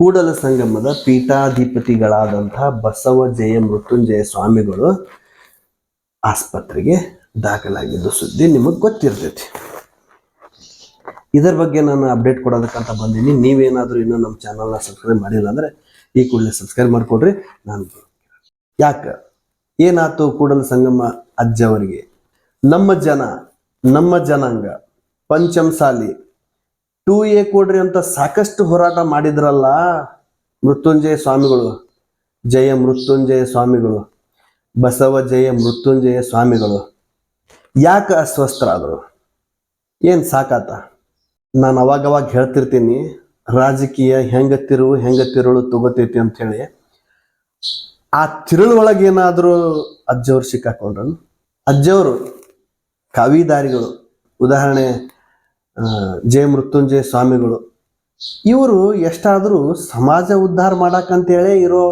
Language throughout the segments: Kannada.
ಕೂಡಲ ಸಂಗಮದ ಪೀಠಾಧಿಪತಿಗಳಾದಂತಹ ಬಸವ ಜಯ ಮೃತ್ಯುಂಜಯ ಸ್ವಾಮಿಗಳು ಆಸ್ಪತ್ರೆಗೆ ದಾಖಲಾಗಿದ್ದು ಸುದ್ದಿ ನಿಮಗೆ ಗೊತ್ತಿರ್ತೈತಿ. ಇದರ ಬಗ್ಗೆ ನಾನು ಅಪ್ಡೇಟ್ ಕೊಡೋದಕ್ಕಂತ ಬಂದೀನಿ. ನೀವೇನಾದರೂ ಇನ್ನೂ ನಮ್ಮ ಚಾನಲ್ನ ಸಬ್ಸ್ಕ್ರೈಬ್ ಮಾಡಿಲ್ಲ ಅಂದರೆ ಈ ಕೂಡಲೇ ಸಬ್ಸ್ಕ್ರೈಬ್ ಮಾಡಿಕೊಡ್ರಿ. ನಾನು ಯಾಕೆ? ಏನಾಯ್ತು ಕೂಡಲ ಸಂಗಮ ಅಜ್ಜವರಿಗೆ ನಮ್ಮ ಜನ, ನಮ್ಮ ಜನಾಂಗ, ಪಂಚಮಸಾಲಿ ಟೂ ಎ ಕೊಡ್ರಿ ಅಂತ ಸಾಕಷ್ಟು ಹೋರಾಟ ಮಾಡಿದ್ರಲ್ಲ ಮೃತ್ಯುಂಜಯ ಸ್ವಾಮಿಗಳು. ಜಯ ಮೃತ್ಯುಂಜಯ ಸ್ವಾಮಿಗಳು. ಬಸವ ಜಯ ಮೃತ್ಯುಂಜಯ ಸ್ವಾಮಿಗಳು. ಯಾಕೆ ಅಸ್ವಸ್ಥರಾದರು? ಏನು ಸಾಕಾತ? ನಾನು ಅವಾಗವಾಗ ಹೇಳ್ತಿರ್ತೀನಿ, ರಾಜಕೀಯ ಹೆಂಗ ತಿರುವು ಹೆಂಗ ತಿರುಳು ತಗೋತೈತಿ ಅಂತ ಹೇಳಿ ಆ ತಿರುಳೊಳಗೆ ಏನಾದರೂ ಅಜ್ಜವ್ರು ಸಿಕ್ಕಾಕೊಂಡ್ರು ಅಜ್ಜವರು, ಕವಿದಾರಿಗಳು. ಉದಾಹರಣೆ ಜಯ ಮೃತ್ಯುಂಜಯ ಸ್ವಾಮಿಗಳು. ಇವರು ಎಷ್ಟಾದರೂ ಸಮಾಜ ಉದ್ಧಾರ ಮಾಡಕ್ಕಂತೇಳಿ ಇರೋ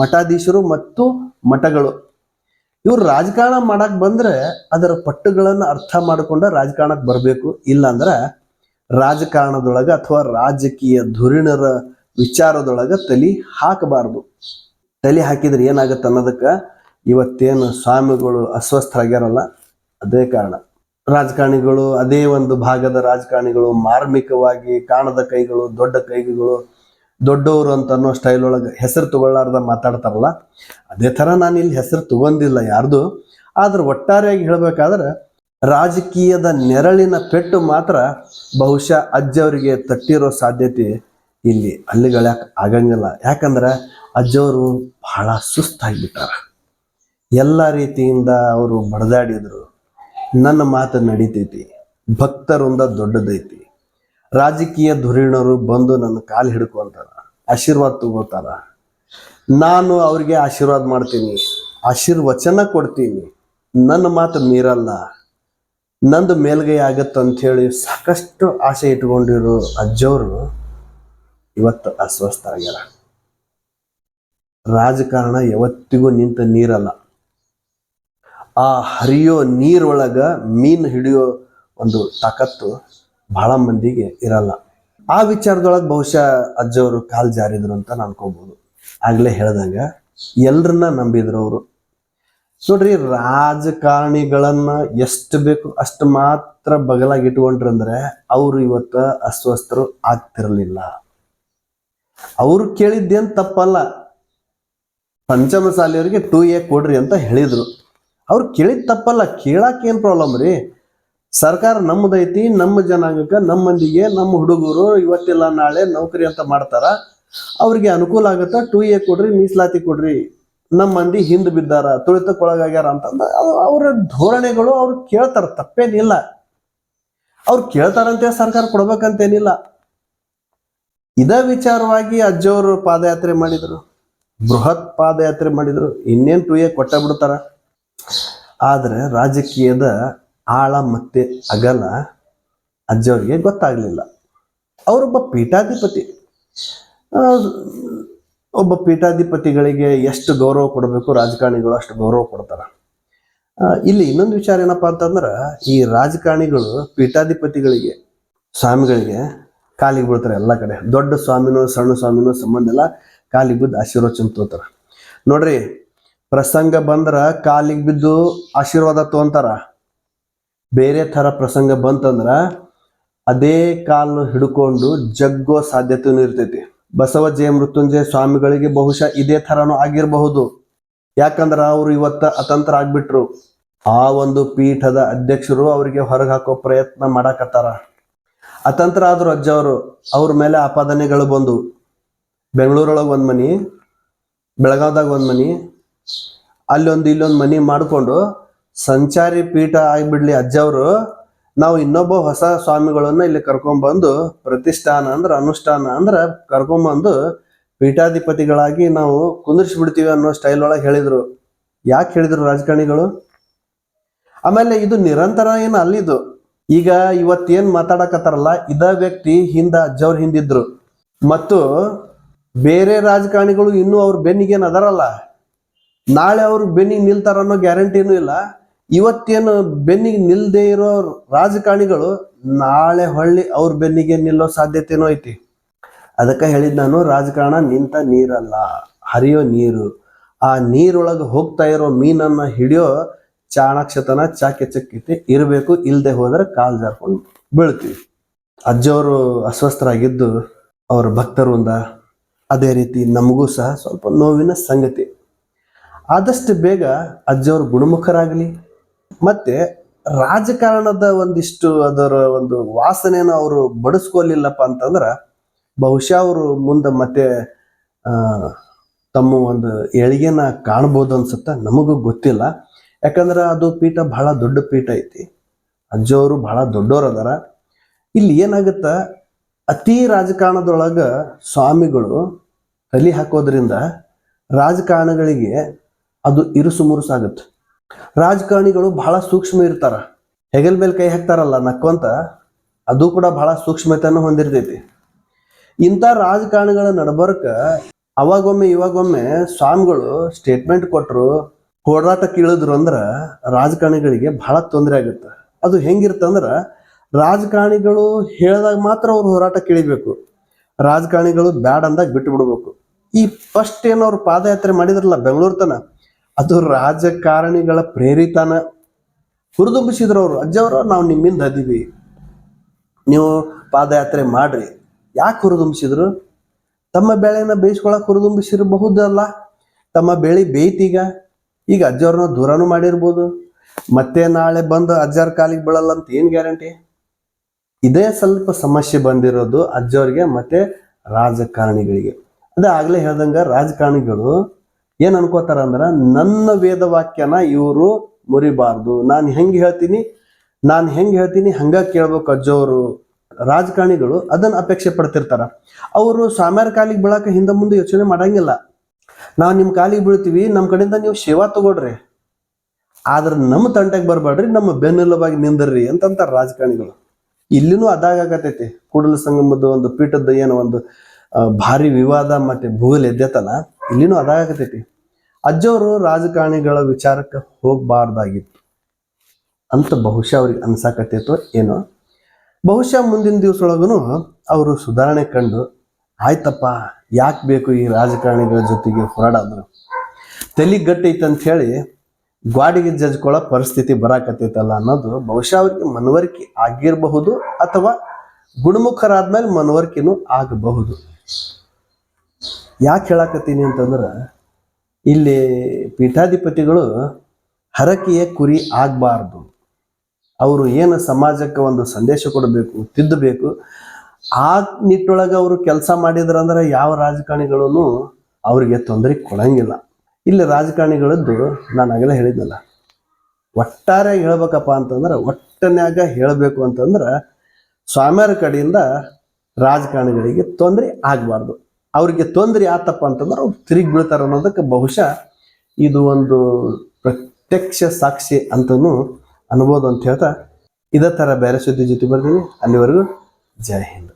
ಮಠಾಧೀಶರು ಮತ್ತು ಮಠಗಳು. ಇವ್ರು ರಾಜಕಾರಣ ಮಾಡಕ್ ಬಂದ್ರೆ ಅದರ ಪಟ್ಟುಗಳನ್ನು ಅರ್ಥ ಮಾಡಿಕೊಂಡ ರಾಜಕಾರಣಕ್ಕೆ ಬರಬೇಕು. ಇಲ್ಲಾಂದ್ರೆ ರಾಜಕಾರಣದೊಳಗೆ ಅಥವಾ ರಾಜಕೀಯ ಧುರೀಣರ ವಿಚಾರದೊಳಗೆ ತಲೆ ಹಾಕಬಾರ್ದು. ತಲೆ ಹಾಕಿದ್ರೆ ಏನಾಗುತ್ತೆ ಅನ್ನೋದಕ್ಕೆ ಇವತ್ತೇನು ಸ್ವಾಮಿಗಳು ಅಸ್ವಸ್ಥರಾಗ್ಯಾರಲ್ಲ, ಅದೇ ಕಾರಣ. ರಾಜಕಾರಣಿಗಳು, ಅದೇ ಒಂದು ಭಾಗದ ರಾಜಕಾರಣಿಗಳು ಮಾರ್ಮಿಕವಾಗಿ ಕಾಣದ ಕೈಗಳು, ದೊಡ್ಡ ಕೈಗಳು, ದೊಡ್ಡವರು ಅಂತ ಅನ್ನೋ ಸ್ಟೈಲ್ ಒಳಗೆ ಹೆಸರು ತಗೊಳ್ಳಾರ್ದ ಮಾತಾಡ್ತಾರಲ್ಲ, ಅದೇ ಥರ ನಾನು ಇಲ್ಲಿ ಹೆಸರು ತಗೊಂಡಿಲ್ಲ ಯಾರ್ದು. ಆದ್ರೆ ಒಟ್ಟಾರೆಯಾಗಿ ಹೇಳ್ಬೇಕಾದ್ರೆ, ರಾಜಕೀಯದ ನೆರಳಿನ ಪೆಟ್ಟು ಮಾತ್ರ ಬಹುಶಃ ಅಜ್ಜವರಿಗೆ ತಟ್ಟಿರೋ ಸಾಧ್ಯತೆ ಇಲ್ಲಿ ಅಲ್ಲಿಗಳ್ಯಾಕೆ ಆಗಂಗಿಲ್ಲ. ಯಾಕಂದ್ರೆ ಅಜ್ಜವರು ಬಹಳ ಸುಸ್ತಾಗಿಬಿಟ್ಟಾರ. ಎಲ್ಲ ರೀತಿಯಿಂದ ಅವರು ಬಡದಾಡಿದ್ರು. ನನ್ನ ಮಾತು ನಡೀತೈತಿ. ಭಕ್ತರೊಂದ ದೊಡ್ಡದೈತಿ. ರಾಜಕೀಯ ಧುರೀಣರು ಬಂದು ನನ್ನ ಕಾಲು ಹಿಡ್ಕೊಂತಾರ. ಆಶೀರ್ವಾದ ತಗೋತಾರ. ನಾನು ಅವ್ರಿಗೆ ಆಶೀರ್ವಾದ ಮಾಡ್ತೀನಿ. ಆಶೀರ್ವಚನ ಕೊಡ್ತೀನಿ. ನನ್ನ ಮಾತು ಮೀರಲ್ಲ. ನಂದು ಮೇಲ್ಗೈ ಆಗತ್ತಂತ ಹೇಳಿ ಸಾಕಷ್ಟು ಆಸೆ ಇಟ್ಕೊಂಡಿರೋ ಅಜ್ಜವರು ಇವತ್ತು ಅಸ್ವಸ್ಥರಾಗ್ಯಾರ ರಾಜಕಾರಣ ಯಾವತ್ತಿಗೂ ನಿಂತ ನೀರಲ್ಲ. ಆ ಹರಿಯೋ ನೀರೊಳಗ ಮೀನು ಹಿಡಿಯೋ ಒಂದು ತಾಕತ್ತು ಬಹಳ ಮಂದಿಗೆ ಇರಲ್ಲ. ಆ ವಿಚಾರದೊಳಗೆ ಬಹುಶಃ ಅಜ್ಜವರು ಕಾಲು ಜಾರಿದ್ರು ಅಂತ ಅನ್ಕೋಬಹುದು ಆಗ್ಲೇ ಹೇಳ್ದಂಗ ಎಲ್ರನ್ನ ನಂಬಿದ್ರು ಅವರು. ನೋಡ್ರಿ ರಾಜಕಾರಣಿಗಳನ್ನ ಎಷ್ಟು ಬೇಕು ಅಷ್ಟು ಮಾತ್ರ ಬಗಲಾಗಿ ಇಟ್ಕೊಂಡ್ರಂದ್ರೆ ಅವರು ಇವತ್ತ ಅಸ್ವಸ್ಥರು ಆಗ್ತಿರ್ಲಿಲ್ಲ. ಅವ್ರು ಕೇಳಿದ್ದೇನ್ ತಪ್ಪಲ್ಲ. ಪಂಚಮಸಾಲಿಯವರಿಗೆ ಟೂ ಎ ಕೊಡ್ರಿ ಅಂತ ಹೇಳಿದ್ರು. ಅವ್ರು ಕೇಳಿದ ತಪ್ಪಲ್ಲ ಕೇಳಕ್ಕೆ ಏನು ಪ್ರಾಬ್ಲಮ್ ರೀ? ಸರ್ಕಾರ ನಮ್ಮದೈತಿ ನಮ್ಮ ಜನಾಂಗಕ್ಕೆ ನಮ್ಮ ಮಂದಿಗೆ ನಮ್ಮ ಹುಡುಗರು ಇವತ್ತಿಲ್ಲ ನಾಳೆ ನೌಕರಿ ಅಂತ ಮಾಡ್ತಾರ. ಅವ್ರಿಗೆ ಅನುಕೂಲ ಆಗುತ್ತಾ ಟೂ ಎ ಕೊಡ್ರಿ, ಮೀಸಲಾತಿ ಕೊಡ್ರಿ. ನಮ್ಮ ಮಂದಿ ಹಿಂದ್ ಬಿದ್ದಾರ, ತುಳಿತಕ್ಕೊಳಗಾಗ್ಯಾರ ಅಂತಂದ ಅವ್ರ ಧೋರಣೆಗಳು ಅವ್ರು ಕೇಳ್ತಾರ, ತಪ್ಪೇನಿಲ್ಲ. ಅವ್ರು ಕೇಳ್ತಾರಂತೆ, ಸರ್ಕಾರ ಕೊಡ್ಬೇಕಂತೇನಿಲ್ಲ. ಇದ ವಿಚಾರವಾಗಿ ಅಜ್ಜವರು ಪಾದಯಾತ್ರೆ ಮಾಡಿದ್ರು. ಬೃಹತ್ ಪಾದಯಾತ್ರೆ ಮಾಡಿದ್ರು. ಇನ್ನೇನ್ ಟೂ ಎ ಕೊಟ್ಟ ಬಿಡ್ತಾರ ಆದ್ರೆ ರಾಜಕೀಯದ ಆಳ ಮತ್ತೆ ಅಗಲ ಅಜ್ಜವರಿಗೆ ಗೊತ್ತಾಗ್ಲಿಲ್ಲ. ಅವರೊಬ್ಬ ಪೀಠಾಧಿಪತಿ. ಒಬ್ಬ ಪೀಠಾಧಿಪತಿಗಳಿಗೆ ಎಷ್ಟು ಗೌರವ ಕೊಡಬೇಕು, ರಾಜಕಾರಣಿಗಳು ಅಷ್ಟು ಗೌರವ ಕೊಡ್ತಾರ? ಇಲ್ಲಿ ಇನ್ನೊಂದು ವಿಚಾರ ಏನಪ್ಪ ಅಂತಂದ್ರ, ಈ ರಾಜಕಾರಣಿಗಳು ಪೀಠಾಧಿಪತಿಗಳಿಗೆ, ಸ್ವಾಮಿಗಳಿಗೆ ಕಾಲಿಗೆ ಬೀಳ್ತಾರೆ ಎಲ್ಲ ಕಡೆ. ದೊಡ್ಡ ಸ್ವಾಮಿನೋ, ಸಣ್ಣ ಸ್ವಾಮಿನೋ ಸಂಬಂಧ ಎಲ್ಲ ಕಾಲಿಗೆ ಬಿದ್ದು ಆಶೀರ್ವಚನ ತೋತಾರ ನೋಡ್ರಿ ಪ್ರಸಂಗ ಬಂದ್ರ ಕಾಲಿಗೆ ಬಿದ್ದು ಆಶೀರ್ವಾದ ತಗೊಂತಾರ. ಬೇರೆ ಥರ ಪ್ರಸಂಗ ಬಂತಂದ್ರ ಅದೇ ಕಾಲು ಹಿಡ್ಕೊಂಡು ಜಗ್ಗೋ ಸಾಧ್ಯತೆಯೂ ಇರ್ತೈತಿ. ಬಸವ ಜಯ ಮೃತ್ಯುಂಜಯ ಸ್ವಾಮಿಗಳಿಗೆ ಬಹುಶಃ ಇದೇ ಥರನೂ ಆಗಿರಬಹುದು. ಯಾಕಂದ್ರ ಅವರು ಇವತ್ತ ಅತಂತ್ರ ಆಗ್ಬಿಟ್ರು. ಆ ಒಂದು ಪೀಠದ ಅಧ್ಯಕ್ಷರು ಅವರಿಗೆ ಹೊರಗೆ ಹಾಕೋ ಪ್ರಯತ್ನ ಮಾಡಾಕತ್ತಾರ. ಅತಂತ್ರ ಆದ್ರು ಅಜ್ಜವರು ಅವ್ರ ಮೇಲೆ ಆಪಾದನೆಗಳು ಬಂದು. ಬೆಂಗಳೂರೊಳಗೆ ಒಂದು ಮನಿ, ಬೆಳಗಾವ್ದಾಗ ಒಂದು ಮನಿ ಅಲ್ಲೊಂದು ಇಲ್ಲೊಂದು ಮನೆ ಮಾಡಿಕೊಂಡು ಸಂಚಾರಿ ಪೀಠ ಆಗಿಬಿಡ್ಲಿ ಅಜ್ಜವರು. ನಾವು ಇನ್ನೊಬ್ಬ ಹೊಸ ಸ್ವಾಮಿಗಳನ್ನ ಇಲ್ಲಿ ಕರ್ಕೊಂಡ್ಬಂದು ಪ್ರತಿಷ್ಠಾನ ಅಂದ್ರೆ ಅನುಷ್ಠಾನ ಅಂದ್ರೆ ಕರ್ಕೊಂಬಂದು ಪೀಠಾಧಿಪತಿಗಳಾಗಿ ನಾವು ಕುಂದಿರ್ಸ್ಬಿಡ್ತೀವಿ ಅನ್ನೋ ಸ್ಟೈಲ್ ಒಳಗೆ ಹೇಳಿದರು. ಯಾಕೆ ಹೇಳಿದ್ರು ರಾಜಕಾರಣಿಗಳು? ಆಮೇಲೆ ಇದು ನಿರಂತರ ಏನು ಅಲ್ಲಿದು. ಈಗ ಇವತ್ತೇನು ಮಾತಾಡಕತ್ತಾರಲ್ಲ, ಇದ ವ್ಯಕ್ತಿ ಹಿಂದ ಅಜ್ಜವ್ರ ಹಿಂದಿದ್ರು. ಮತ್ತು ಬೇರೆ ರಾಜಕಾರಣಿಗಳು ಇನ್ನೂ ಅವ್ರ ಬೆನ್ನಿಗೇನು ಅದರಲ್ಲ. ನಾಳೆ ಅವ್ರು ಬೆನ್ನಿಗೆ ನಿಲ್ತಾರ ಅನ್ನೋ ಗ್ಯಾರಂಟಿನೂ ಇಲ್ಲ. ಇವತ್ತೇನು ಬೆನ್ನಿಗೆ ನಿಲ್ದೇ ಇರೋ ರಾಜಕಾರಣಿಗಳು ನಾಳೆ ಹೊಳ್ಳಿ ಅವ್ರ ಬೆನ್ನಿಗೆ ನಿಲ್ಲೋ ಸಾಧ್ಯತೆನೂ ಐತಿ. ಅದಕ್ಕೆ ಹೇಳಿದ್ ನಾನು, ರಾಜಕಾರಣ ನಿಂತ ನೀರಲ್ಲ, ಹರಿಯೋ ನೀರು. ಆ ನೀರೊಳಗೆ ಹೋಗ್ತಾ ಇರೋ ಮೀನನ್ನ ಹಿಡಿಯೋ ಚಾಣಾಕ್ಷತನ ಚಾಕೆಚಕ್ಯತೆ ಇರಬೇಕು ಇಲ್ಲದೆ ಹೋದ್ರೆ ಕಾಲ್ ಜಾರ್ಕೊಂಡು ಬೀಳ್ತೀವಿ. ಅಜ್ಜವರು ಅಸ್ವಸ್ಥರಾಗಿದ್ದು ಅವ್ರ ಭಕ್ತರಿಂದ ಅದೇ ರೀತಿ ನಮಗೂ ಸಹ ಸ್ವಲ್ಪ ನೋವಿನ ಸಂಗತಿ. ಆದಷ್ಟು ಬೇಗ ಅಜ್ಜಿಯವರು ಗುಣಮುಖರಾಗಲಿ. ಮತ್ತೆ ರಾಜಕಾರಣದ ಒಂದಿಷ್ಟು ಅದರ ಒಂದು ವಾಸನೆಯನ್ನು ಅವರು ಬಡಿಸ್ಕೊಲಿಲ್ಲಪ್ಪ ಅಂತಂದ್ರ ಬಹುಶಃ ಅವರು ಮುಂದೆ ಮತ್ತೆ ತಮ್ಮ ಒಂದು ಏಳಿಗೆನ ಕಾಣ್ಬೋದು ಅನ್ಸುತ್ತ? ನಮಗೂ ಗೊತ್ತಿಲ್ಲ. ಯಾಕಂದ್ರೆ ಅದು ಪೀಠ ಬಹಳ ದೊಡ್ಡ ಪೀಠ ಐತಿ. ಅಜ್ಜವರು ಬಹಳ ದೊಡ್ಡೋರು ಅದಾರ ಇಲ್ಲಿ ಏನಾಗುತ್ತ? ಅತಿ ರಾಜಕಾರಣದೊಳಗ ಸ್ವಾಮಿಗಳು ತಲೆ ಹಾಕೋದ್ರಿಂದ ರಾಜಕಾರಣಿಗಳಿಗೆ ಅದು ಇರುಸು ಮುರುಸಾಗುತ್ತೆ ರಾಜಕಾರಣಿಗಳು ಬಹಳ ಸೂಕ್ಷ್ಮ ಇರ್ತಾರ. ಹೆಗಲ್ ಮೇಲೆ ಕೈ ಹಾಕ್ತಾರಲ್ಲ ನಕ್ಕೊಂತ ಅದು ಕೂಡ ಬಹಳ ಸೂಕ್ಷ್ಮತೆಯನ್ನು ಹೊಂದಿರ್ತೈತಿ. ಇಂಥ ರಾಜಕಾರಣಿಗಳ ನಡಬರ್ಕ ಅವಾಗೊಮ್ಮೆ ಇವಾಗೊಮ್ಮೆ ಸ್ವಾಮಿಗಳು ಸ್ಟೇಟ್ಮೆಂಟ್ ಕೊಟ್ಟರು ಹೋರಾಟ ಕೀಳಿದ್ರು ಅಂದ್ರ ರಾಜಕಾರಣಿಗಳಿಗೆ ಬಹಳ ತೊಂದರೆ ಆಗುತ್ತೆ. ಅದು ಹೆಂಗಿರ್ತಂದ್ರ ರಾಜಕಾರಣಿಗಳು ಹೇಳಿದಾಗ ಮಾತ್ರ ಅವ್ರು ಹೋರಾಟ ಕೇಳಿಬೇಕು. ರಾಜಕಾರಣಿಗಳು ಬ್ಯಾಡ್ ಅಂದಾಗ ಬಿಟ್ಟು ಬಿಡ್ಬೇಕು ಈ ಫಸ್ಟ್ ಏನು ಅವ್ರು ಪಾದಯಾತ್ರೆ ಮಾಡಿದ್ರಲ್ಲ ಬೆಂಗಳೂರು ತನ ಅದು ರಾಜಕಾರಣಿಗಳ ಪ್ರೇರಿತನ ಹುರಿದುಂಬಿಸಿದ್ರು ಅವರು. ಅಜ್ಜವರು, ನಾವು ನಿಮ್ಮಿಂದ ಅದೀವಿ. ನೀವು ಪಾದಯಾತ್ರೆ ಮಾಡ್ರಿ. ಯಾಕೆ ಹುರಿದುಂಬಿಸಿದ್ರು? ತಮ್ಮ ಬೆಳೆನ ಬೇಯಿಸ್ಕೊಳಕ್ ಹುರಿದುಂಬಿಸಿರಬಹುದಲ್ಲ. ತಮ್ಮ ಬೆಳೆ ಬೇಯ್ತೀಗ. ಈಗ ಅಜ್ಜವ್ರನ್ನ ದೂರನು ಮಾಡಿರ್ಬೋದು. ಮತ್ತೆ ನಾಳೆ ಬಂದು ಅಜ್ಜರ ಕಾಲಿಗೆ ಬೀಳಲ್ಲ ಅಂತ ಏನು ಗ್ಯಾರಂಟಿ? ಇದೇ ಸ್ವಲ್ಪ ಸಮಸ್ಯೆ ಬಂದಿರೋದು ಅಜ್ಜವ್ರಿಗೆ ಮತ್ತೆ ರಾಜಕಾರಣಿಗಳಿಗೆ. ಅದೇ ಆಗ್ಲೇ ಹೇಳ್ದಂಗ ರಾಜಕಾರಣಿಗಳು ಏನ್ ಅನ್ಕೋತಾರ ಅಂದ್ರ, ನನ್ನ ವೇದ ವಾಕ್ಯನ ಇವರು ಮುರಿಬಾರ್ದು. ನಾನು ಹೆಂಗ್ ಹೇಳ್ತೀನಿ? ನಾನು ಹೆಂಗ್ ಹೇಳ್ತೀನಿ? ಹಂಗ ಕೇಳ್ಬೇಕು ಅಜ್ಜವರು ರಾಜಕಾರಣಿಗಳು, ಅದನ್ನ ಅಪೇಕ್ಷೆ ಪಡ್ತಿರ್ತಾರ. ಅವರು ಸ್ವಾಮ್ಯಾರ ಕಾಲಿಗೆ ಬೀಳಾಕ ಹಿಂದೆ ಮುಂದೆ ಯೋಚನೆ ಮಾಡಂಗಿಲ್ಲ. ನಾವು ನಿಮ್ಮ ಕಾಲಿಗೆ ಬೀಳ್ತೀವಿ ನಮ್ಮ ಕಡೆಯಿಂದ ನೀವು ಸೇವಾ ತಗೊಳ್ರಿ. ಆದ್ರೆ ನಮ್ಮ ತಂಟೆಗೆ ಬರಬೇಡ್ರಿ ನಮ್ಮ ಬೆನ್ನೆಲುಬಾಗಿ ನಿಂದರ್ರಿ ಅಂತಂತಾರ ರಾಜಕಾರಣಿಗಳು. ಇಲ್ಲಿನೂ ಅದಾಗತೈತಿ ಕೂಡಲ ಸಂಗಮದ ಒಂದು ಪೀಠದ ಏನೋ ಒಂದು ಭಾರಿ ವಿವಾದ ಮತ್ತೆ ಭೂಗಲ್ ಎದ್ದೆತಲ್ಲ ಇಲ್ಲಿನೂ ಅದಾಗತೈತಿ. ಅಜ್ಜವರು ರಾಜಕಾರಣಿಗಳ ವಿಚಾರಕ್ಕೆ ಹೋಗಬಾರ್ದಾಗಿತ್ತು. ಅಂತ ಬಹುಶಃ ಅವ್ರಿಗೆ ಅನ್ಸಾಕತ್ತೈತೋ ಏನೋ. ಬಹುಶಃ ಮುಂದಿನ ದಿವಸೊಳಗೂ ಅವರು ಸುಧಾರಣೆ ಕಂಡು, ಆಯ್ತಪ್ಪ, ಯಾಕೆ ಬೇಕು ಈ ರಾಜಕಾರಣಿಗಳ ಜೊತೆಗೆ ಹೋರಾಡೋದು? ತಲೆ ಗಟ್ಟೈತೆ ಅಂತ ಹೇಳಿ ಗ್ವಾಡಿಗೆ ಜಜ್ಕೊಳ್ಳೋ ಪರಿಸ್ಥಿತಿ ಬರಾಕತ್ತೈತಲ್ಲ ಅನ್ನೋದು ಬಹುಶಃ ಅವ್ರಿಗೆ ಮನವರಿಕೆ ಆಗಿರಬಹುದು ಅಥವಾ ಗುಣಮುಖರಾದ್ಮೇಲೆ ಮನವರಿಕೆನೂ ಆಗಬಹುದು. ಯಾಕೆ ಹೇಳಕತ್ತೀನಿ ಅಂತಂದ್ರೆ, ಇಲ್ಲಿ ಪೀಠಾಧಿಪತಿಗಳು ಹರಕೆಯ ಕುರಿ ಆಗಬಾರ್ದು. ಅವರು ಏನು ಸಮಾಜಕ್ಕೆ ಒಂದು ಸಂದೇಶ ಕೊಡಬೇಕು, ತಿದ್ದಬೇಕು, ಆ ನಿಟ್ಟೊಳಗೆ ಅವರು ಕೆಲಸ ಮಾಡಿದ್ರಂದ್ರೆ ಯಾವ ರಾಜಕಾರಣಿಗಳೂ ಅವರಿಗೆ ತೊಂದರೆ ಕೊಡಂಗಿಲ್ಲ. ಇಲ್ಲಿ ರಾಜಕಾರಣಿಗಳದ್ದು ನಾನು ಆಗಲೇ ಹೇಳಿದ್ನಲ್ಲ, ಒಟ್ಟಾರೆ ಹೇಳ್ಬೇಕಪ್ಪ ಅಂತಂದ್ರೆ ಒಟ್ಟನ್ಯಾಗ ಹೇಳಬೇಕು ಅಂತಂದ್ರೆ ಸ್ವಾಮ್ಯರ ಕಡೆಯಿಂದ ರಾಜಕಾರಣಿಗಳಿಗೆ ತೊಂದರೆ ಆಗಬಾರ್ದು. ಅವ್ರಿಗೆ ತೊಂದರೆ ಆತಪ್ಪ ಅಂತಂದ್ರೆ ಅವ್ರು ತಿರುಗಿ ಬೀಳ್ತಾರೆ ಅನ್ನೋದಕ್ಕೆ ಬಹುಶಃ ಇದು ಒಂದು ಪ್ರತ್ಯಕ್ಷ ಸಾಕ್ಷಿ ಅಂತನೂ ಅನ್ಬೋದು ಅಂತ ಹೇಳ್ತಾ ಇದೇ ಥರ ಬೇರೆ ಸುದ್ದಿ ಜೊತೆ ಬರ್ತೀನಿ. ಅಲ್ಲಿವರೆಗೂ ಜೈ ಹಿಂದ್.